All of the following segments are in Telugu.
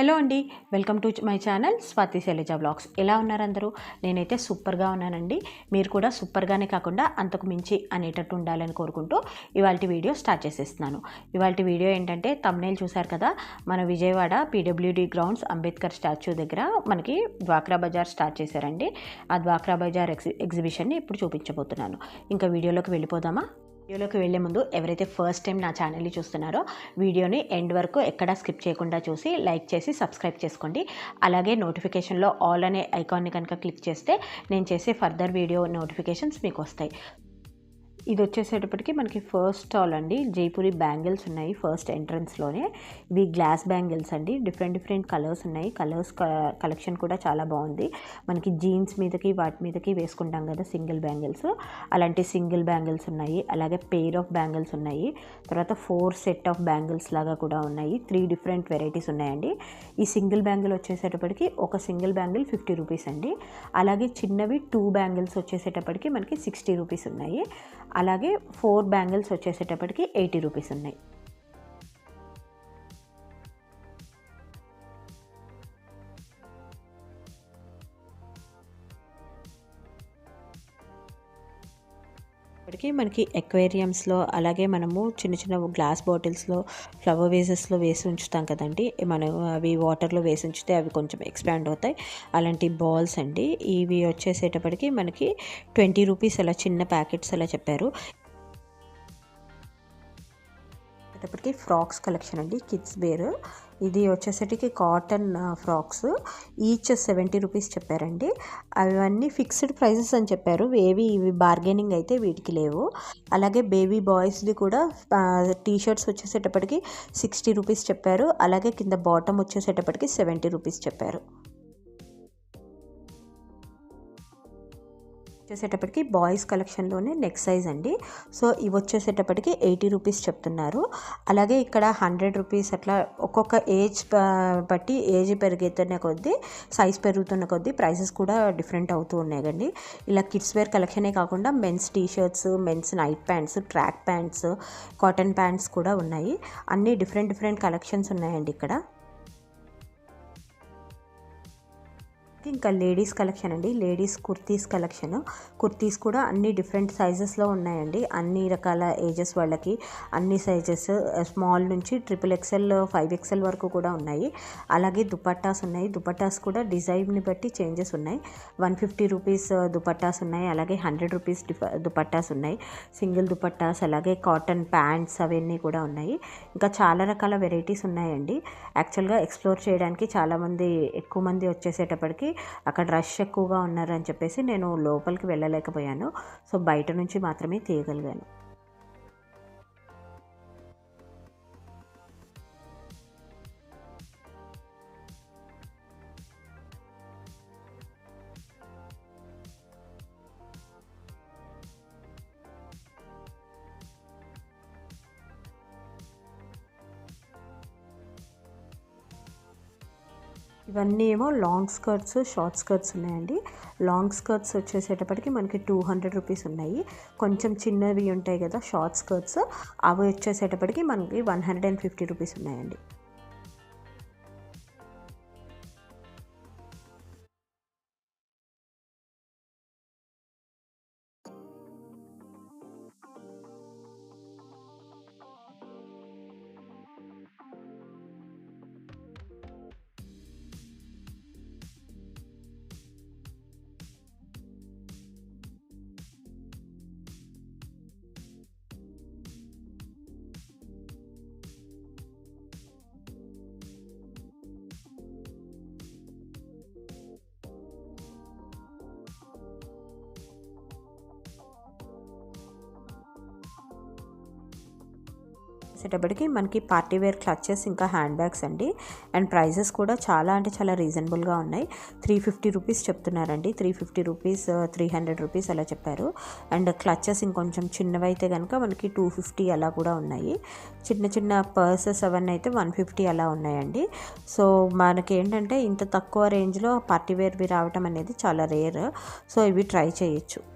హలో అండి welcome to my channel Swathi Sailaja blogs. ఎలా ఉన్నారు అందరూ? నేనైతే సూపర్గా ఉన్నానండి. మీరు కూడా సూపర్గానే కాకుండా అంతకు మించి అనేటట్టు ఉండాలని కోరుకుంటూ ఇవాళ వీడియో స్టార్ట్ చేసేస్తున్నాను. ఇవాళ వీడియో ఏంటంటే తమ్నేల్ చూశారు కదా మన Vijayawada PWD grounds Ambedkar statue దగ్గర మనకి ద్వాక్రా బజార్ స్టార్ట్ చేశారండి. ఆ ద్వాక్రా బజార్ ఎగ్జి ఎగ్జిబిషన్ని ఇప్పుడు చూపించబోతున్నాను. ఇంకా వీడియోలోకి వెళ్ళిపోదామా? వీడియోలోకి వెళ్ళే ముందు ఎవరైతే ఫస్ట్ టైం నా ఛానల్ని చూస్తున్నారో వీడియోని ఎండ్ వరకు ఎక్కడా స్కిప్ చేయకుండా చూసి లైక్ చేసి సబ్స్క్రైబ్ చేసుకోండి. అలాగే నోటిఫికేషన్లో ఆల్ అనే ఐకాన్ని కనుక క్లిక్ చేస్తే నేను చేసే ఫర్దర్ వీడియో నోటిఫికేషన్స్ మీకు వస్తాయి. ఇది వచ్చేసేటప్పటికి మనకి ఫస్ట్ స్టాల్ అండి. జైపూరి బ్యాంగిల్స్ ఉన్నాయి ఫస్ట్ ఎంట్రన్స్లోనే ఇవి గ్లాస్ బ్యాంగిల్స్ అండి. డిఫరెంట్ డిఫరెంట్ కలర్స్ ఉన్నాయి. కలర్స్ కలెక్షన్ కూడా చాలా బాగుంది. మనకి జీన్స్ మీదకి వాటి మీదకి వేసుకుంటాం కదా సింగిల్ బ్యాంగిల్స్. అలాంటి సింగిల్ బ్యాంగిల్స్ ఉన్నాయి. అలాగే పెయిర్ ఆఫ్ బ్యాంగిల్స్ ఉన్నాయి. తర్వాత ఫోర్ సెట్ ఆఫ్ బ్యాంగిల్స్ లాగా కూడా ఉన్నాయి. త్రీ డిఫరెంట్ వెరైటీస్ ఉన్నాయండి. ఈ సింగిల్ బ్యాంగిల్ వచ్చేసేటప్పటికి ఒక సింగిల్ బ్యాంగిల్ ఫిఫ్టీ రూపీస్ అండి. అలాగే చిన్నవి టూ బ్యాంగిల్స్ వచ్చేసేటప్పటికి మనకి సిక్స్టీ రూపీస్ ఉన్నాయి. అలాగే ఫోర్ బ్యాంగిల్స్ వచ్చేసేటప్పటికి ఎయిటీ రూపీస్ ఉన్నాయి. ఇప్పటికీ మనకి ఎక్వేరియంస్లో అలాగే మనము చిన్న చిన్న గ్లాస్ బాటిల్స్లో ఫ్లవర్ వేసెస్లో వేసి ఉంచుతాం కదండి. మనం అవి వాటర్లో వేసి ఉంచితే అవి కొంచెం ఎక్స్పాండ్ అవుతాయి. అలాంటి బాల్స్ అండి. ఇవి వచ్చేసేటప్పటికి మనకి ట్వంటీ రూపీస్ అలా చిన్న ప్యాకెట్స్ అలా చెప్పారు. వచ్చేటప్పటికి ఫ్రాక్స్ కలెక్షన్ అండి. Kids wear. ఇది వచ్చేసరికి cotton frocks each seventy rupees చెప్పారండి. అవన్నీ ఫిక్స్డ్ ప్రైజెస్ అని చెప్పారు. ఏవి ఇవి బార్గెనింగ్ అయితే వీటికి లేవు. అలాగే బేబీ బాయ్స్ది కూడా టీ షర్ట్స్ వచ్చేసేటప్పటికి సిక్స్టీ రూపీస్ చెప్పారు. అలాగే కింద బాటమ్ వచ్చేసేటప్పటికి సెవెంటీ రూపీస్ చెప్పారు. వచ్చేసేటప్పటికి బాయ్స్ కలెక్షన్లోనే నెక్ సైజ్ అండి. సో ఇవి వచ్చేసేటప్పటికి ఎయిటీ రూపీస్ చెప్తున్నారు. అలాగే ఇక్కడ హండ్రెడ్ రూపీస్ అట్లా ఒక్కొక్క ఏజ్ బట్టి ఏజ్ పెరిగేతున్న కొద్దీ సైజ్ పెరుగుతున్న కొద్దీ ప్రైసెస్ కూడా డిఫరెంట్ అవుతూ ఉన్నాయి కండి ఇలా కిడ్స్ వేర్ కలెక్షనే కాకుండా men's T shirts men's night pants track pants cotton pants కూడా ఉన్నాయి. అన్నీ డిఫరెంట్ డిఫరెంట్ కలెక్షన్స్ ఉన్నాయండి ఇక్కడ. ఇంకా లేడీస్ కలెక్షన్ అండి. Ladies kurtis collection. కుర్తీస్ కూడా అన్ని డిఫరెంట్ సైజెస్లో ఉన్నాయండి. అన్ని రకాల ఏజెస్ వాళ్ళకి అన్ని సైజెస్ స్మాల్ నుంచి ట్రిపుల్ ఎక్సెల్ ఫైవ్ ఎక్సెల్ వరకు కూడా ఉన్నాయి. అలాగే దుపట్టాస్ ఉన్నాయి. దుపట్టాస్ కూడా డిజైన్ని బట్టి చేంజెస్ ఉన్నాయి. వన్ ఫిఫ్టీ రూపీస్ దుపట్టాస్ ఉన్నాయి. అలాగే హండ్రెడ్ రూపీస్ దుపట్టాస్ ఉన్నాయి. సింగిల్ దుపట్టాస్ అలాగే కాటన్ ప్యాంట్స్ అవన్నీ కూడా ఉన్నాయి. ఇంకా చాలా రకాల వెరైటీస్ ఉన్నాయండి. యాక్చువల్గా ఎక్స్ప్లోర్ చేయడానికి చాలామంది ఎక్కువ మంది వచ్చేసేటప్పటికి అక్కడ రష్ ఎక్కువగా ఉన్నారని చెప్పేసి నేను లోపలికి వెళ్ళలేకపోయాను. సో బయట నుంచి మాత్రమే తీయగలిగాను. ఇవన్నీ ఏమో లాంగ్ స్కర్ట్స్ షార్ట్ స్కర్ట్స్ ఉన్నాయండి. లాంగ్ స్కర్ట్స్ వచ్చేసేటప్పటికి మనకి టూ హండ్రెడ్ రూపీస్ ఉన్నాయి. కొంచెం చిన్నవి ఉంటాయి కదా షార్ట్ స్కర్ట్స్ అవి వచ్చేసేటప్పటికి మనకి one hundred and fifty rupees ఉన్నాయండి. వచ్చేటప్పటికి మనకి పార్టీ వేర్ క్లచెస్ ఇంకా హ్యాండ్ బ్యాగ్స్ అండి. అండ్ ప్రైజెస్ కూడా చాలా అంటే చాలా రీజనబుల్గా ఉన్నాయి. త్రీ ఫిఫ్టీ రూపీస్ చెప్తున్నారండి. Three fifty rupees three hundred rupees అలా చెప్పారు. అండ్ క్లచెస్ ఇంకొంచెం చిన్నవి అయితే కనుక మనకి టూ ఫిఫ్టీ అలా కూడా ఉన్నాయి. చిన్న చిన్న పర్సెస్ అవన్నీ అయితే వన్ ఫిఫ్టీ అలా ఉన్నాయండి. సో మనకి ఏంటంటే ఇంత తక్కువ రేంజ్లో పార్టీ వేర్వి రావటం అనేది చాలా రేర్. సో ఇవి ట్రై చేయొచ్చు.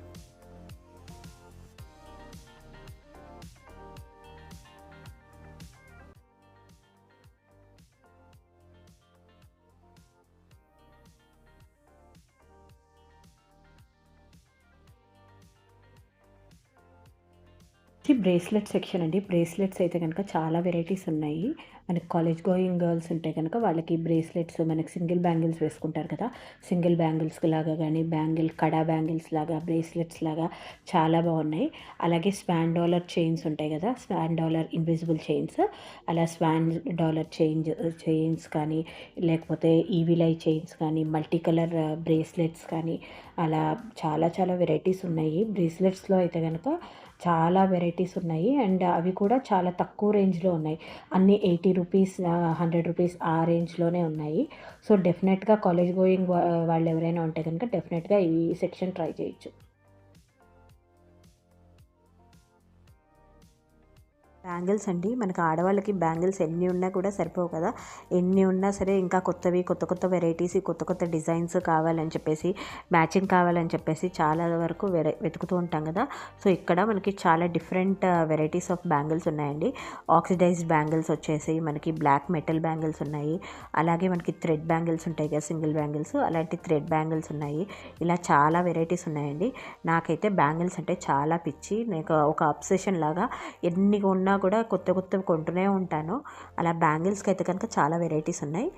ఇది బ్రేస్లెట్ సెక్షన్ అండి. బ్రేస్లెట్స్ అయితే కనుక చాలా వెరైటీస్ ఉన్నాయి. మనకి కాలేజ్ గోయింగ్ గర్ల్స్ ఉంటే కనుక వాళ్ళకి బ్రేస్లెట్స్ మనకి సింగిల్ బ్యాంగిల్స్ వేసుకుంటారు కదా. సింగిల్ బ్యాంగిల్స్ లాగా కానీ బ్యాంగిల్ కడా బ్యాంగిల్స్ లాగా బ్రేస్లెట్స్ లాగా చాలా బాగున్నాయి. అలాగే స్వాన్ డాలర్ చైన్స్ ఉంటాయి కదా. Swan dollar invisible chains. అలా స్వాన్ డాలర్ చైన్స్ చైన్స్ కానీ లేకపోతే ఈవిలై చైన్స్ కానీ మల్టీ కలర్ బ్రేస్లెట్స్ కానీ అలా చాలా చాలా వెరైటీస్ ఉన్నాయి. బ్రేస్లెట్స్లో అయితే కనుక చాలా వెరైటీస్ ఉన్నాయి. అండ్ అవి కూడా చాలా తక్కువ రేంజ్లో ఉన్నాయి. అన్నీ ఎయిటీ రూపీస్ హండ్రెడ్ రూపీస్ ఆ రేంజ్లోనే ఉన్నాయి. సో డెఫినెట్గా కాలేజ్ గోయింగ్ వాళ్ళు ఎవరైనా ఉంటే కనుక డెఫినెట్గా ఈ సెక్షన్ ట్రై చేయొచ్చు. బ్యాంగిల్స్ అండి. మనకు ఆడవాళ్ళకి బ్యాంగిల్స్ ఎన్ని ఉన్నా కూడా సరిపోవు కదా. ఎన్ని ఉన్నా సరే ఇంకా కొత్తవి కొత్త కొత్త వెరైటీస్ కొత్త కొత్త డిజైన్స్ కావాలని చెప్పేసి మ్యాచింగ్ కావాలని చెప్పేసి చాలా వరకు వెరై వెతుకుతూ ఉంటాం కదా. సో ఇక్కడ మనకి చాలా డిఫరెంట్ వెరైటీస్ ఆఫ్ బ్యాంగిల్స్ ఉన్నాయండి. ఆక్సిడైజ్డ్ బ్యాంగిల్స్ వచ్చేసి మనకి బ్లాక్ మెటల్ బ్యాంగిల్స్ ఉన్నాయి. అలాగే మనకి థ్రెడ్ బ్యాంగిల్స్ ఉంటాయి కదా సింగిల్ బ్యాంగిల్స్. అలాంటి థ్రెడ్ బ్యాంగిల్స్ ఉన్నాయి. ఇలా చాలా వెరైటీస్ ఉన్నాయండి. నాకైతే బ్యాంగిల్స్ అంటే చాలా పిచ్చి. నాకు ఒక అబ్సెషన్ లాగా ఎన్ని ఉన్నా కూడా కొత్త కొత్తవి కొంటూనే ఉంటాను. అలా బ్యాంగిల్స్కి అయితే కనుక చాలా వెరైటీస్ ఉన్నాయి.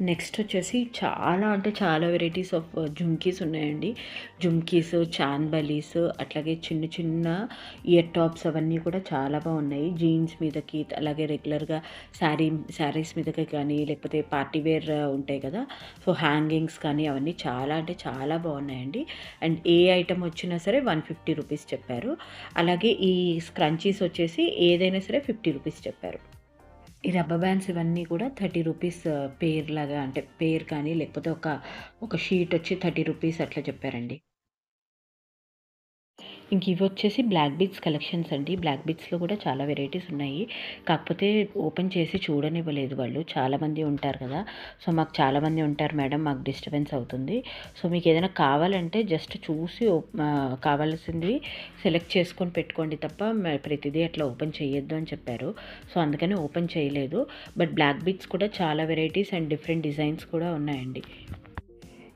నెక్స్ట్ వచ్చేసి చాలా అంటే చాలా వెరైటీస్ ఆఫ్ జుమ్కీస్ ఉన్నాయండి. జుమ్కీస్ చాన్బలీస్ అట్లాగే చిన్న చిన్న ఇయర్ టాప్స్ అవన్నీ కూడా చాలా బాగున్నాయి. జీన్స్ మీదకి అలాగే రెగ్యులర్గా శారీ శారీస్ మీదకి కానీ లేకపోతే పార్టీ వేర్ ఉంటాయి కదా. సో హ్యాంగింగ్స్ కానీ అవన్నీ చాలా అంటే చాలా బాగున్నాయండి. అండ్ ఏ ఐటమ్ వచ్చినా సరే వన్ ఫిఫ్టీ రూపీస్ చెప్పారు. అలాగే ఈ స్క్రంచీస్ వచ్చేసి ఏదైనా సరే ఫిఫ్టీ రూపీస్ చెప్పారు. ఈ రబ్బర్ బ్యాండ్స్ ఇవన్నీ కూడా థర్టీ రూపీస్ పేర్ లాగా అంటే పేర్ కానీ లేకపోతే ఒక ఒక షీట్ వచ్చి థర్టీ రూపీస్ అట్లా చెప్పారండి. ఇంక ఇవి వచ్చేసి బ్లాక్ బీట్స్ కలెక్షన్స్ అండి. బ్లాక్ బీట్స్లో కూడా చాలా వెరైటీస్ ఉన్నాయి. కాకపోతే ఓపెన్ చేసి చూడనివ్వలేదు వాళ్ళు. చాలామంది ఉంటారు కదా. సో మాకు చాలామంది ఉంటారు మేడం. మాకు డిస్టర్బెన్స్ అవుతుంది. సో మీకు ఏదైనా కావాలంటే జస్ట్ చూసి కావాల్సింది సెలెక్ట్ చేసుకొని పెట్టుకోండి తప్ప ప్రతిదీ అట్లా ఓపెన్ చేయొద్దు అని చెప్పారు. సో అందుకని ఓపెన్ చేయలేదు. బట్ బ్లాక్ బీట్స్ కూడా చాలా వెరైటీస్ అండ్ డిఫరెంట్ డిజైన్స్ కూడా ఉన్నాయండి.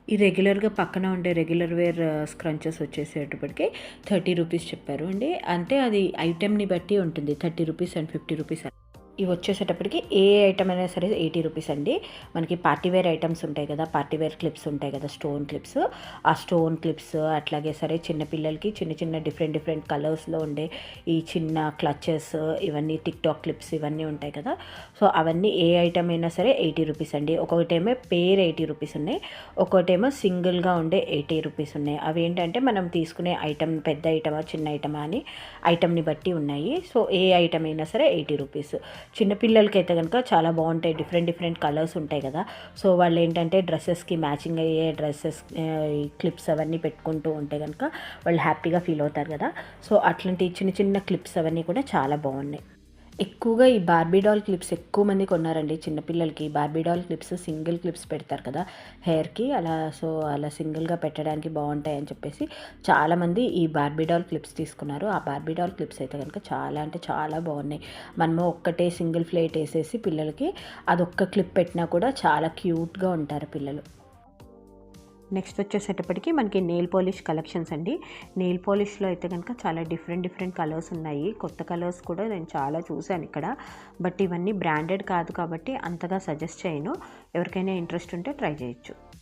ఈ రెగ్యులర్గా పక్కన ఉండే రెగ్యులర్ వేర్ స్క్రంచెస్ వచ్చేసేటప్పటికి థర్టీ రూపీస్ చెప్పారు. అండి అంటే అది ఐటెంని బట్టి ఉంటుంది. Thirty rupees and fifty rupees ఇవి వచ్చేసేటప్పటికి ఏ ఐటమ్ అయినా సరే ఎయిటీ రూపీస్ అండి. మనకి పార్టీవేర్ ఐటమ్స్ ఉంటాయి కదా పార్టీవేర్ క్లిప్స్ ఉంటాయి కదా స్టోన్ క్లిప్స్ ఆ స్టోన్ క్లిప్స్ అట్లాగే సరే చిన్నపిల్లలకి చిన్న చిన్న డిఫరెంట్ డిఫరెంట్ కలర్స్లో ఉండే ఈ చిన్న క్లచెస్ ఇవన్నీ టిక్ టాక్ క్లిప్స్ ఇవన్నీ ఉంటాయి కదా. సో అవన్నీ ఏ ఐటమ్ అయినా సరే ఎయిటీ రూపీస్ అండి. ఒక్కొక్కటేమో పేర్ ఎయిటీ రూపీస్ ఉన్నాయి. ఒక్కొక్కటేమో సింగిల్గా ఉండే ఎయిటీ రూపీస్ ఉన్నాయి. అవి ఏంటంటే మనం తీసుకునే ఐటమ్ పెద్ద ఐటమా చిన్న ఐటమా అని ఐటమ్ని బట్టి ఉన్నాయి. సో ఏ ఐటమ్ అయినా సరే ఎయిటీ రూపీస్ చిన్నపిల్లలకైతే కనుక చాలా బాగుంటాయి. డిఫరెంట్ డిఫరెంట్ కలర్స్ ఉంటాయి కదా. సో వాళ్ళు ఏంటంటే డ్రెస్సెస్కి మ్యాచింగ్ అయ్యే డ్రెస్సెస్ క్లిప్స్ అవన్నీ పెట్టుకుంటూ ఉంటే కనుక వాళ్ళు హ్యాపీగా ఫీల్ అవుతారు కదా. సో అట్లాంటి చిన్న చిన్న క్లిప్స్ అవన్నీ కూడా చాలా బాగున్నాయి. ఎక్కువగా ఈ బార్బీడాల్ క్లిప్స్ ఎక్కువ మంది కొన్నారండి. చిన్నపిల్లలకి బార్బీడాల్ క్లిప్స్ సింగిల్ క్లిప్స్ పెడతారు కదా హెయిర్కి అలా సో అలా సింగిల్గా పెట్టడానికి బాగుంటాయి అని చెప్పేసి చాలామంది ఈ బార్బీడాల్ క్లిప్స్ తీసుకున్నారు. ఆ బార్బీడాల్ క్లిప్స్ అయితే కనుక చాలా అంటే చాలా బాగున్నాయి. మనము ఒక్కటే సింగిల్ ఫ్లేట్ వేసేసి పిల్లలకి అదొక్క క్లిప్ పెట్టినా కూడా చాలా క్యూట్గా ఉంటారు పిల్లలు. నెక్స్ట్ వచ్చేసేటప్పటికి మనకి నెయిల్ పాలిష్ కలెక్షన్స్ అండి. నెయిల్ పాలిష్లో అయితే కనుక చాలా డిఫరెంట్ డిఫరెంట్ కలర్స్ ఉన్నాయి. కొత్త కలర్స్ కూడా నేను చాలా చూశాను ఇక్కడ. బట్ ఇవన్నీ బ్రాండెడ్ కాదు కాబట్టి అంతగా సజెస్ట్ చేయను. ఎవరికైనా ఇంట్రెస్ట్ ఉంటే ట్రై చేయొచ్చు.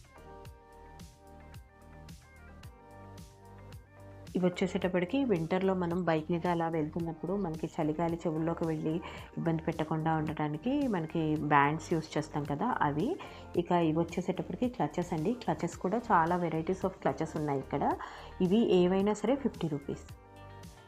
ఇవి వచ్చేసేటప్పటికి వింటర్లో మనం బైక్ మీద అలా వెళ్తున్నప్పుడు మనకి చలిగాలి చెవుల్లోకి వెళ్ళి ఇబ్బంది పెట్టకుండా ఉండటానికి మనకి బ్యాండ్స్ యూస్ చేస్తాం కదా అవి. ఇక ఇవి వచ్చేసేటప్పటికి క్లచెస్ అండి. క్లచెస్ కూడా చాలా వెరైటీస్ ఆఫ్ క్లచెస్ ఉన్నాయి ఇక్కడ. ఇవి ఏవైనా సరే ఫిఫ్టీ రూపీస్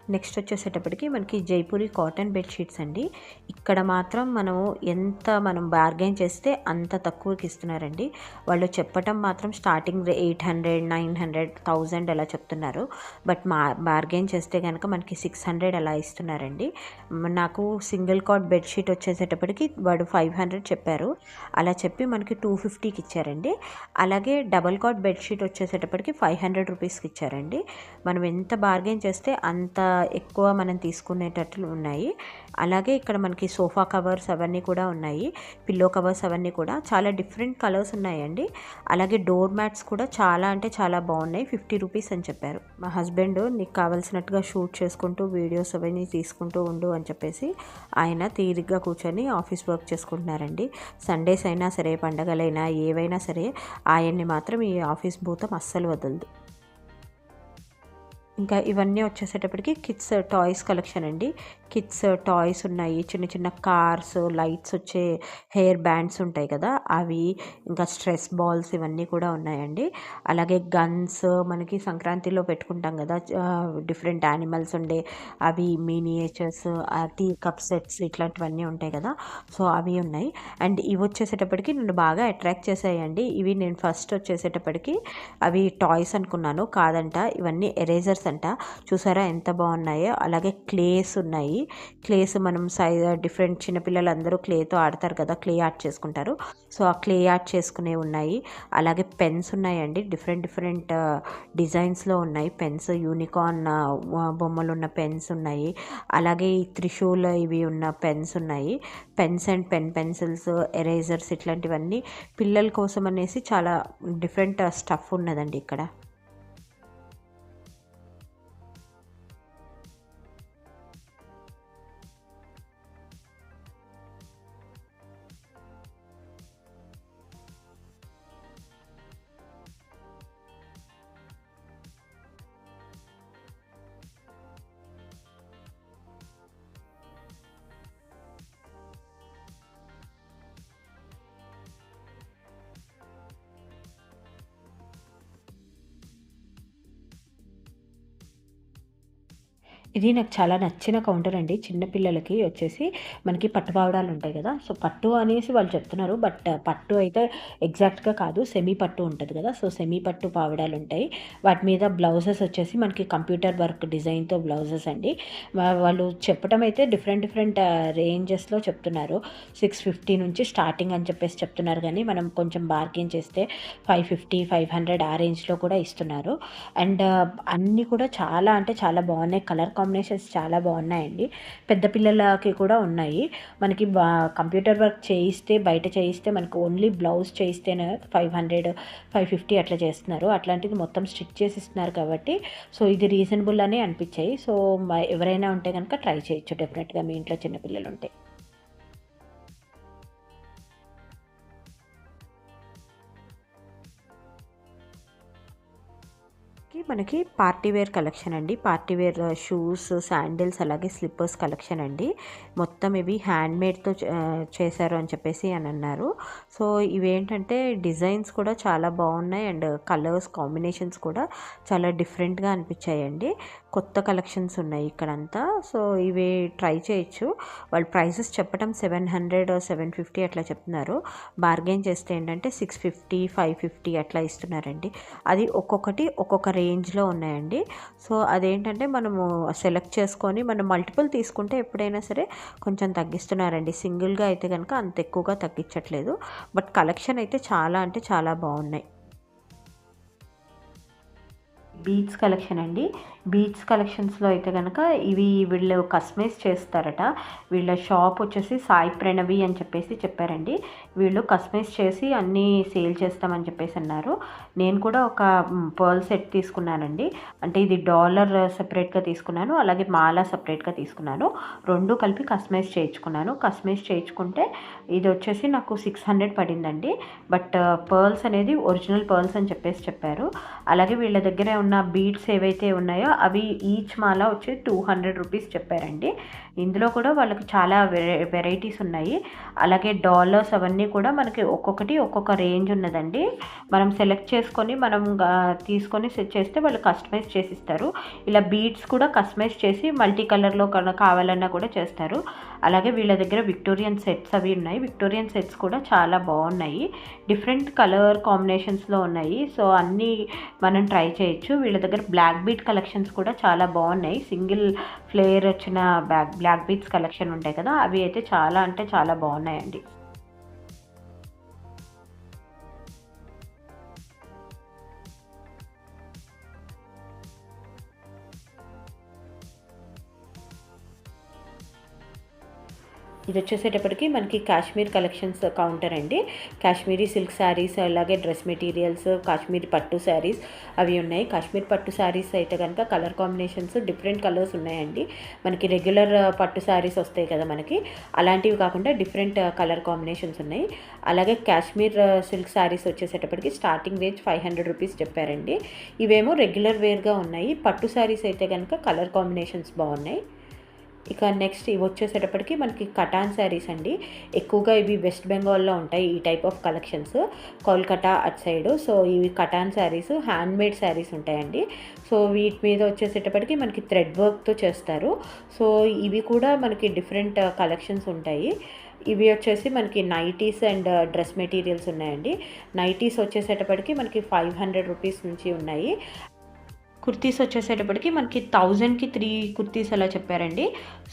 నెక్స్ట్ వచ్చేసేటప్పటికి మనకి జైపూరి కాటన్ బెడ్షీట్స్ అండి. ఇక్కడ మాత్రం మనము ఎంత మనం బార్గెన్ చేస్తే అంత తక్కువకి ఇస్తున్నారండి. వాళ్ళు చెప్పటం మాత్రం starting eight hundred nine hundred thousand అలా చెప్తున్నారు. బట్ మా బార్గెన్ చేస్తే కనుక మనకి సిక్స్ హండ్రెడ్ అలా ఇస్తున్నారండి. నాకు సింగిల్ కాట్ బెడ్షీట్ వచ్చేసేటప్పటికి వాడు ఫైవ్ హండ్రెడ్ చెప్పారు. అలా చెప్పి మనకి టూ ఫిఫ్టీకి ఇచ్చారండి. అలాగే డబల్ కాట్ బెడ్షీట్ వచ్చేసేటప్పటికి ఫైవ్ హండ్రెడ్ రూపీస్కి ఇచ్చారండి. మనం ఎంత బార్గెన్ చేస్తే అంత ఎక్కువ మనం తీసుకునేటట్లు ఉన్నాయి. అలాగే ఇక్కడ మనకి సోఫా కవర్స్ అవన్నీ కూడా ఉన్నాయి. పిల్లో కవర్స్ అవన్నీ కూడా చాలా డిఫరెంట్ కలర్స్ ఉన్నాయండి. అలాగే డోర్ మ్యాట్స్ కూడా చాలా అంటే చాలా బాగున్నాయి. ఫిఫ్టీ రూపీస్ అని చెప్పారు. మా హస్బెండ్ నీకు కావాల్సినట్టుగా షూట్ చేసుకుంటూ వీడియోస్ అవన్నీ తీసుకుంటూ ఉండు అని చెప్పేసి ఆయన తీరిగ్గా కూర్చొని ఆఫీస్ వర్క్ చేసుకుంటున్నారండి. సండేస్ అయినా సరే పండగలైనా ఏవైనా సరే ఆయన్ని మాత్రం ఈ ఆఫీస్ భూతం అస్సలు వదలదు. ఇంకా ఇవన్నీ వచ్చేసేటప్పటికి కిడ్స్ టాయ్స్ కలెక్షన్ అండి. కిడ్స్ టాయ్స్ ఉన్నాయి. చిన్న చిన్న కార్స్ లైట్స్ వచ్చే హెయిర్ బ్యాండ్స్ ఉంటాయి కదా అవి ఇంకా స్ట్రెస్ బాల్స్ ఇవన్నీ కూడా ఉన్నాయండి. అలాగే గన్స్ మనకి సంక్రాంతిలో పెట్టుకుంటాం కదా డిఫరెంట్ యానిమల్స్ ఉండే అవి మినియేచర్స్ టీ కప్ సెట్స్ ఇట్లాంటివన్నీ ఉంటాయి కదా సో అవి ఉన్నాయి. అండ్ ఇవి వచ్చేసేటప్పటికి నన్ను బాగా అట్రాక్ట్ చేసాయండి ఇవి నేను ఫస్ట్ వచ్చేసేటప్పటికి అవి టాయ్స్ అనుకున్నాను కాదంట. ఇవన్నీ ఎరేజర్స్ అంట. చూసారా ఎంత బాగున్నాయో. అలాగే క్లేస్ ఉన్నాయి. క్లేస్ మనం సైజ్ డిఫరెంట్ చిన్నపిల్లలు అందరూ క్లేతో ఆడతారు కదా క్లే ఆర్ట్ చేసుకుంటారు. సో ఆ క్లే ఆర్ట్ చేసుకునే ఉన్నాయి. అలాగే పెన్స్ ఉన్నాయండి. డిఫరెంట్ డిఫరెంట్ డిజైన్స్లో ఉన్నాయి. పెన్స్ యూనికార్న్ బొమ్మలు ఉన్న పెన్స్ ఉన్నాయి. అలాగే ఈ త్రిశూల్ ఇవి ఉన్న పెన్స్ ఉన్నాయి. Pens and pen pencils erasers ఇట్లాంటివన్నీ పిల్లల కోసం అనేసి చాలా డిఫరెంట్ స్టఫ్ ఉన్నదండి ఇక్కడ. ఇది నాకు చాలా నచ్చిన కౌంటర్ అండి. చిన్నపిల్లలకి వచ్చేసి మనకి పట్టు పావడాలు ఉంటాయి కదా. సో పట్టు అనేసి వాళ్ళు చెప్తున్నారు. బట్ పట్టు అయితే ఎగ్జాక్ట్గా కాదు. సెమీ పట్టు ఉంటుంది కదా. సో సెమీ పట్టు పావడాలు ఉంటాయి. వాటి మీద బ్లౌజెస్ వచ్చేసి మనకి కంప్యూటర్ వర్క్ డిజైన్తో బ్లౌజెస్ అండి. వాళ్ళు చెప్పడం అయితే డిఫరెంట్ డిఫరెంట్ రేంజెస్లో చెప్తున్నారు. సిక్స్ ఫిఫ్టీ నుంచి స్టార్టింగ్ అని చెప్పేసి చెప్తున్నారు. కానీ మనం కొంచెం బార్గెన్ చేస్తే ఫైవ్ ఫిఫ్టీ ఫైవ్ హండ్రెడ్ ఆ రేంజ్లో కూడా ఇస్తున్నారు. అండ్ అన్నీ కూడా చాలా అంటే చాలా బాగున్నాయి. కలర్ కాంబినేషన్స్ చాలా బాగున్నాయండి. పెద్ద పిల్లలకి కూడా ఉన్నాయి. మనకి బా కంప్యూటర్ వర్క్ చేయిస్తే బయట చేయిస్తే మనకు ఓన్లీ బ్లౌజ్ చేయిస్తేనే ఫైవ్ హండ్రెడ్ ఫైవ్ ఫిఫ్టీ అట్లా చేస్తున్నారు. అట్లాంటిది మొత్తం స్టిచ్ చేసి ఇస్తున్నారు కాబట్టి సో ఇది రీజనబుల్ అనే అనిపించాయి. సో ఎవరైనా ఉంటే కనుక ట్రై చేయొచ్చు. డెఫినెట్గా మీ ఇంట్లో చిన్నపిల్లలు ఉంటే మనకి పార్టీ వేర్ కలెక్షన్ అండి. పార్టీ వేర్ షూస్ శాండిల్స్ అలాగే స్లిప్పర్స్ కలెక్షన్ అండి. మొత్తం ఇవి హ్యాండ్ మేడ్తో చేశారు అని చెప్పేసి అని అన్నారు. సో ఇవేంటంటే డిజైన్స్ కూడా చాలా బాగున్నాయి అండ్ కలర్స్ కాంబినేషన్స్ కూడా చాలా డిఫరెంట్గా అనిపించాయండి. కొత్త కలెక్షన్స్ ఉన్నాయి ఇక్కడంతా. సో ఇవి ట్రై చేయొచ్చు. వాళ్ళు ప్రైసెస్ చెప్పడం సెవెన్ హండ్రెడ్ సెవెన్ ఫిఫ్టీ అట్లా చెప్తున్నారు. బార్గెన్ చేస్తే ఏంటంటే సిక్స్ ఫిఫ్టీ ఫైవ్ ఫిఫ్టీ అట్లా ఇస్తున్నారండి. అది ఒక్కొక్కటి ఒక్కొక్క రేంజ్లో ఉన్నాయండి. సో అదేంటంటే మనము సెలెక్ట్ చేసుకొని మనం మల్టిపుల్ తీసుకుంటే ఎప్పుడైనా సరే కొంచెం తగ్గిస్తున్నారండి. సింగిల్గా అయితే కనుక అంత ఎక్కువగా తగ్గించట్లేదు. బట్ కలెక్షన్ అయితే చాలా అంటే చాలా బాగున్నాయి. బీచ్ కలెక్షన్ అండి. బీట్స్ కలెక్షన్స్లో అయితే కనుక ఇవి వీళ్ళు కస్టమైజ్ చేస్తారట. వీళ్ళ షాప్ వచ్చేసి సాయి ప్రణవి అని చెప్పేసి చెప్పారండి. వీళ్ళు కస్టమైజ్ చేసి అన్నీ సేల్ చేస్తామని చెప్పేసి అన్నారు. నేను కూడా ఒక పర్ల్ సెట్ తీసుకున్నానండి. అంటే ఇది డాలర్ సెపరేట్గా తీసుకున్నాను అలాగే మాల సెపరేట్గా తీసుకున్నాను. రెండు కలిపి కస్టమైజ్ చేయించుకున్నాను. కస్టమైజ్ చేయించుకుంటే ఇది వచ్చేసి నాకు సిక్స్ హండ్రెడ్ పడిందండి. బట్ పర్ల్స్ అనేది ఒరిజినల్ పర్ల్స్ అని చెప్పేసి చెప్పారు. అలాగే వీళ్ళ దగ్గర ఉన్న బీడ్స్ ఏవైతే ఉన్నాయో అవి ఈచ్ మాల వచ్చి టూ హండ్రెడ్ రూపీస్ చెప్పారండి. ఇందులో కూడా వాళ్ళకి చాలా వెరై వెరైటీస్ ఉన్నాయి. అలాగే డాలర్స్ అవన్నీ కూడా మనకి ఒక్కొక్కటి ఒక్కొక్క రేంజ్ ఉన్నదండి. మనం సెలెక్ట్ చేసుకొని మనం తీసుకొని సెట్ చేస్తే వాళ్ళు కస్టమైజ్ చేసి ఇస్తారు ఇలా బీడ్స్ కూడా కస్టమైజ్ చేసి మల్టీ కలర్లో కావాలన్నా కూడా చేస్తారు. అలాగే వీళ్ళ దగ్గర విక్టోరియన్ సెట్స్ అవి ఉన్నాయి. విక్టోరియన్ సెట్స్ కూడా చాలా బాగున్నాయి. డిఫరెంట్ కలర్ కాంబినేషన్స్లో ఉన్నాయి. సో అన్నీ మనం ట్రై చేయొచ్చు. వీళ్ళ దగ్గర బ్లాక్ బీట్ కలెక్షన్స్ కూడా చాలా బాగున్నాయి. సింగిల్ ఫ్లేయర్ వచ్చిన బ్యాక్ బ్లాక్ బీట్స్ కలెక్షన్ ఉంటాయి కదా అవి అయితే చాలా అంటే చాలా బాగున్నాయండి. ఇది వచ్చేసేటప్పటికి మనకి కాశ్మీర్ కలెక్షన్స్ కౌంటర్ అండి. కాశ్మీరీ సిల్క్ శారీస్ అలాగే డ్రెస్ మెటీరియల్స్ కాశ్మీరీ పట్టు శారీస్ అవి ఉన్నాయి. కాశ్మీర్ పట్టు శారీస్ అయితే కనుక కలర్ కాంబినేషన్స్ డిఫరెంట్ కలర్స్ ఉన్నాయండి. మనకి రెగ్యులర్ పట్టు శారీస్ వస్తాయి కదా మనకి. అలాంటివి కాకుండా డిఫరెంట్ కలర్ కాంబినేషన్స్ ఉన్నాయి. అలాగే కాశ్మీర్ సిల్క్ శారీస్ వచ్చేసేటప్పటికి starting range five hundred rupees చెప్పారండి. ఇవేమో రెగ్యులర్ వేర్గా ఉన్నాయి. పట్టు శారీస్ అయితే కనుక కలర్ కాంబినేషన్స్ బాగున్నాయి. ఇక నెక్స్ట్ ఇవి వచ్చేసేటప్పటికి మనకి కటాన్ శారీస్ అండి. ఎక్కువగా ఇవి వెస్ట్ బెంగాల్లో ఉంటాయి ఈ type of collections Kolkata at side so ఇవి cotton saris hand made saris ఉంటాయండి. సో వీటి మీద వచ్చేసేటప్పటికి మనకి థ్రెడ్ వర్క్తో చేస్తారు. సో ఇవి కూడా మనకి డిఫరెంట్ కలెక్షన్స్ uh, ఉంటాయి. ఇవి వచ్చేసి మనకి నైటీస్ అండ్ డ్రెస్ మెటీరియల్స్ ఉన్నాయండి. నైటీస్ వచ్చేసేటప్పటికి మనకి ఫైవ్ హండ్రెడ్ రూపీస్ నుంచి ఉన్నాయి. కుర్తీస్ వచ్చేసేటప్పటికి మనకి థౌజండ్కి త్రీ కుర్తీస్ అలా చెప్పారండి.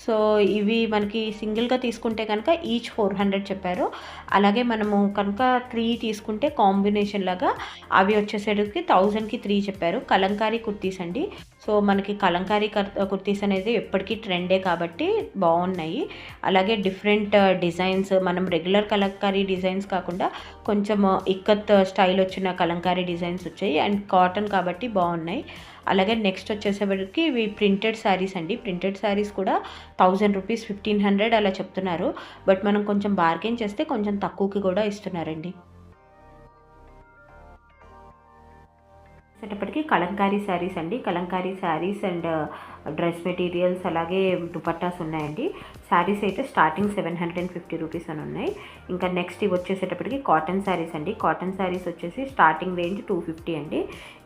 సో ఇవి మనకి సింగిల్గా తీసుకుంటే కనుక ఈచ్ ఫోర్ హండ్రెడ్ చెప్పారు. అలాగే మనము కనుక త్రీ తీసుకుంటే కాంబినేషన్ లాగా అవి వచ్చేసేటప్పటికి థౌజండ్కి త్రీ చెప్పారు. కలంకారీ కుర్తీస్ అండి. సో మనకి కలంకారీ కుర్తీస్ అనేది ఎప్పటికీ ట్రెండే కాబట్టి బాగున్నాయి. అలాగే డిఫరెంట్ డిజైన్స్ మనం రెగ్యులర్ కలంకారీ డిజైన్స్ కాకుండా కొంచెం ఇక్కత్ స్టైల్ వచ్చిన కలంకారీ డిజైన్స్ వచ్చాయి అండ్ కాటన్ కాబట్టి బాగున్నాయి. అలాగే నెక్స్ట్ వచ్చేసేపటికి ఇవి ప్రింటెడ్ శారీస్ అండి. ప్రింటెడ్ శారీస్ కూడా థౌజండ్ రూపీస్ ఫిఫ్టీన్ హండ్రెడ్ అలా చెప్తున్నారు. బట్ మనం కొంచెం బార్గెన్ చేస్తే కొంచెం తక్కువకి కూడా ఇస్తున్నారండి. వచ్చేటప్పటికి కలంకారీ శారీస్ అండి. Kalamkari saris and dress materials అలాగే దుపట్టాస్ ఉన్నాయండి. శారీస్ అయితే starting seven hundred and fifty rupees అని ఉన్నాయి. ఇంకా నెక్స్ట్ ఇవి వచ్చేసేటప్పటికి కాటన్ శారీస్ అండి. కాటన్ శారీస్ వచ్చేసి స్టార్టింగ్ రేంజ్ టూ ఫిఫ్టీ అండి.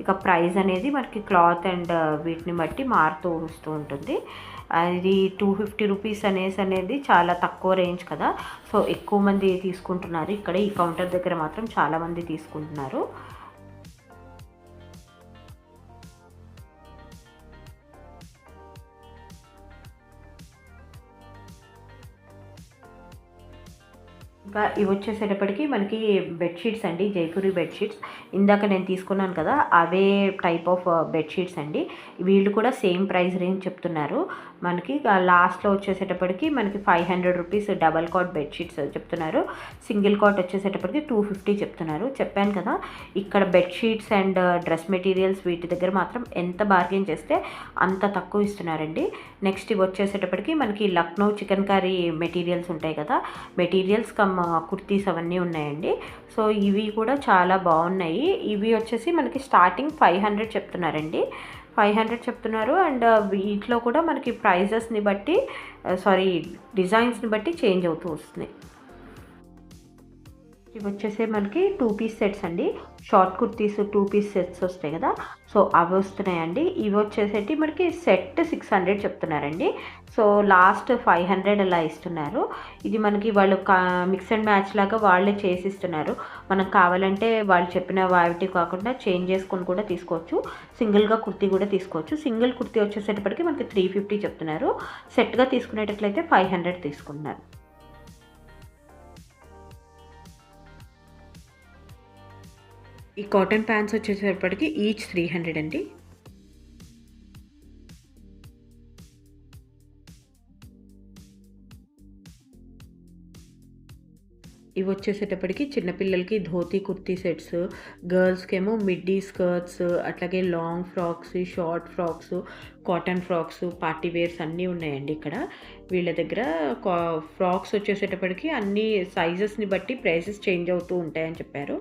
ఇక ప్రైస్ అనేది మనకి క్లాత్ అండ్ వీటిని బట్టి మారుతూ వస్తూ ఉంటుంది. అది టూ ఫిఫ్టీ రూపీస్ అనేసి అనేది చాలా తక్కువ రేంజ్ కదా. సో ఎక్కువ మంది తీసుకుంటున్నారు. ఇక్కడ ఈ కౌంటర్ దగ్గర మాత్రం చాలామంది తీసుకుంటున్నారు. ఇంకా ఇవి వచ్చేసేటప్పటికి మనకి బెడ్షీట్స్ అండి జైపూరి బెడ్షీట్స్ ఇందాక నేను తీసుకున్నాను కదా అవే టైప్ ఆఫ్ బెడ్షీట్స్ అండి. వీళ్ళు కూడా సేమ్ ప్రైస్ రేంజ్ చెప్తున్నారు. మనకి లాస్ట్లో వచ్చేసేటప్పటికి మనకి five hundred rupees double cot bedsheets చెప్తున్నారు. సింగిల్ కాట్ వచ్చేసేటప్పటికి టూ ఫిఫ్టీ చెప్తున్నారు. చెప్పాను కదా ఇక్కడ బెడ్షీట్స్ అండ్ డ్రెస్ మెటీరియల్స్ వీటి దగ్గర మాత్రం ఎంత బార్గెన్ చేస్తే అంత తక్కువ ఇస్తున్నారండి. నెక్స్ట్ ఇవి వచ్చేసేటప్పటికి మనకి లక్నో చికెన్ కర్రీ మెటీరియల్స్ ఉంటాయి కదా మెటీరియల్స్ కమ్ కుర్తీస్ అవన్నీ ఉన్నాయండి. సో ఇవి కూడా చాలా బాగున్నాయి. ఇవి వచ్చేసి మనకి స్టార్టింగ్ ఫైవ్ హండ్రెడ్ చెప్తున్నారండి. ఫైవ్ హండ్రెడ్ చెప్తున్నారు. అండ్ వీటిలో కూడా మనకి ప్రైజెస్ని బట్టి సారీ డిజైన్స్ని బట్టి చేంజ్ అవుతూ వస్తున్నాయి. ఇవి వచ్చేసి మనకి టూ పీస్ సెట్స్ అండి. Short kurtis two piece sets వస్తాయి కదా. సో అవి వస్తున్నాయండి. ఇవి వచ్చేసేటి మనకి సెట్ సిక్స్ హండ్రెడ్ చెప్తున్నారండి. సో లాస్ట్ ఫైవ్ హండ్రెడ్ అలా ఇస్తున్నారు. ఇది మనకి వాళ్ళు మిక్స్ అండ్ మ్యాచ్ లాగా వాళ్ళే చేసి ఇస్తున్నారు మనం కావాలంటే వాళ్ళు చెప్పిన వాటి కాకుండా చేంజ్ చేసుకొని కూడా తీసుకోవచ్చు. సింగిల్గా కుర్తీ కూడా తీసుకోవచ్చు. సింగిల్ కుర్తీ వచ్చేసేటప్పటికి మనకి త్రీ ఫిఫ్టీ చెప్తున్నారు. సెట్గా తీసుకునేటట్లయితే ఫైవ్ హండ్రెడ్ తీసుకుంటున్నారు. ఈ కాటన్ ప్యాంట్స్ వచ్చేసేపటికి ఈచ్ త్రీ హండ్రెడ్ అండి. ఇవి వచ్చేసేటప్పటికి చిన్నపిల్లలకి ధోతి కుర్తీ సెట్స్ గర్ల్స్కి ఏమో మిడ్డీ స్కర్ట్స్ అట్లాగే long frocks short frocks cotton frocks party wears అన్నీ ఉన్నాయండి ఇక్కడ. వీళ్ళ దగ్గర ఫ్రాక్స్ వచ్చేసేటప్పటికి అన్ని సైజెస్ని బట్టి ప్రైసెస్ చేంజ్ అవుతూ ఉంటాయని చెప్పారు.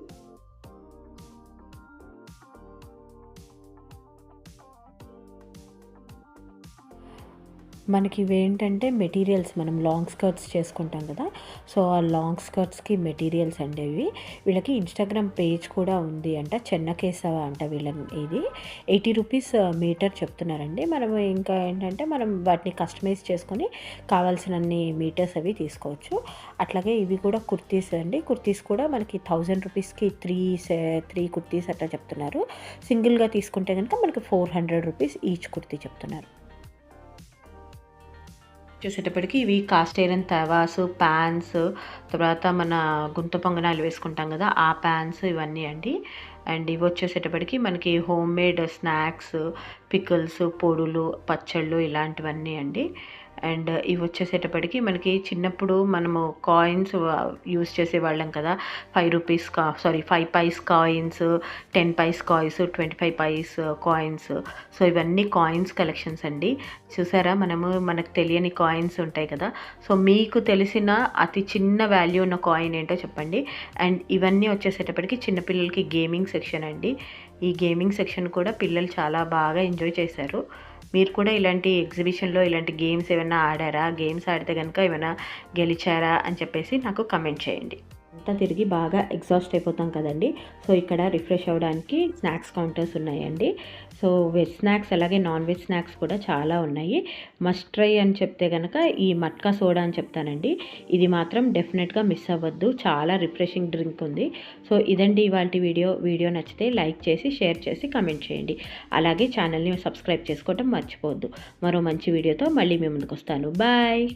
మనకి ఇవి ఏంటంటే మెటీరియల్స్ మనం లాంగ్ స్కర్ట్స్ చేసుకుంటాం కదా. సో ఆ లాంగ్ స్కర్ట్స్కి మెటీరియల్స్ అండి ఇవి. వీళ్ళకి ఇన్స్టాగ్రామ్ పేజ్ కూడా ఉంది అంట చెన్నకేశవ అంట వీళ్ళ ఇది. ఎయిటీ రూపీస్ మీటర్ చెప్తున్నారండి. మనం ఇంకా ఏంటంటే మనం వాటిని కస్టమైజ్ చేసుకొని కావాల్సినన్ని మీటర్స్ అవి తీసుకోవచ్చు. అట్లాగే ఇవి కూడా కుర్తీస్ అండి. కుర్తీస్ కూడా మనకి థౌజండ్ రూపీస్కి త్రీ త్రీ కుర్తీస్ అట్లా చెప్తున్నారు. సింగిల్గా తీసుకుంటే కనుక మనకి four hundred rupees each kurti చెప్తున్నారు. చూసేటప్పటికి ఇవి కాస్ట్ ఐరన్ తవాస్ ప్యాన్స్ తర్వాత మన గుంత పొంగనాలు వేసుకుంటాం కదా ఆ ప్యాన్స్ ఇవన్నీ అండి. అండ్ ఇవి వచ్చేసేటప్పటికి మనకి హోమ్ మేడ్ స్నాక్స్ పికిల్స్ పొడులు పచ్చళ్ళు ఇలాంటివన్నీ అండి. అండ్ ఇవి వచ్చేసేటప్పటికి మనకి చిన్నప్పుడు మనము కాయిన్స్ యూస్ చేసేవాళ్ళం కదా. ఫైవ్ రూపీస్ కా sorry five paise coins ten paise coins twenty five paise coins so ఇవన్నీ కాయిన్స్ కలెక్షన్స్ అండి. చూసారా? మనము మనకు తెలియని కాయిన్స్ ఉంటాయి కదా. సో మీకు తెలిసిన అతి చిన్న వాల్యూ ఉన్న కాయిన్ ఏంటో చెప్పండి. అండ్ ఇవన్నీ వచ్చేసేటప్పటికి చిన్నపిల్లలకి గేమింగ్ సెక్షన్ అండి. ఈ గేమింగ్ సెక్షన్ కూడా పిల్లలు చాలా బాగా ఎంజాయ్ చేశారు. మీరు కూడా ఇలాంటి ఎగ్జిబిషన్లో ఇలాంటి గేమ్స్ ఏమైనా ఆడారా? గేమ్స్ ఆడితే కనుక ఏమైనా గెలిచారా? అని చెప్పేసి నాకు కమెంట్ చేయండి. అంతా తిరిగి బాగా ఎగ్జాస్ట్ అయిపోతాం కదండి. సో ఇక్కడ రిఫ్రెష్ అవ్వడానికి స్నాక్స్ కౌంటర్స్ ఉన్నాయండి. సో వెజ్ స్నాక్స్ అలాగే నాన్ వెజ్ స్నాక్స్ కూడా చాలా ఉన్నాయి. మస్ట్ ట్రై అని చెప్తే కనుక ఈ మట్కా సోడా అని చెప్తానండి. ఇది మాత్రం డెఫినెట్గా మిస్ అవ్వద్దు. చాలా రిఫ్రెషింగ్ డ్రింక్ ఉంది. సో ఇదండి ఇవాళ వీడియో. వీడియో నచ్చితే లైక్ చేసి షేర్ చేసి కమెంట్ చేయండి. అలాగే ఛానల్ని సబ్స్క్రైబ్ చేసుకోవటం మర్చిపోవద్దు. మరో మంచి వీడియోతో మళ్ళీ మీ ముందుకు వస్తాను. బాయ్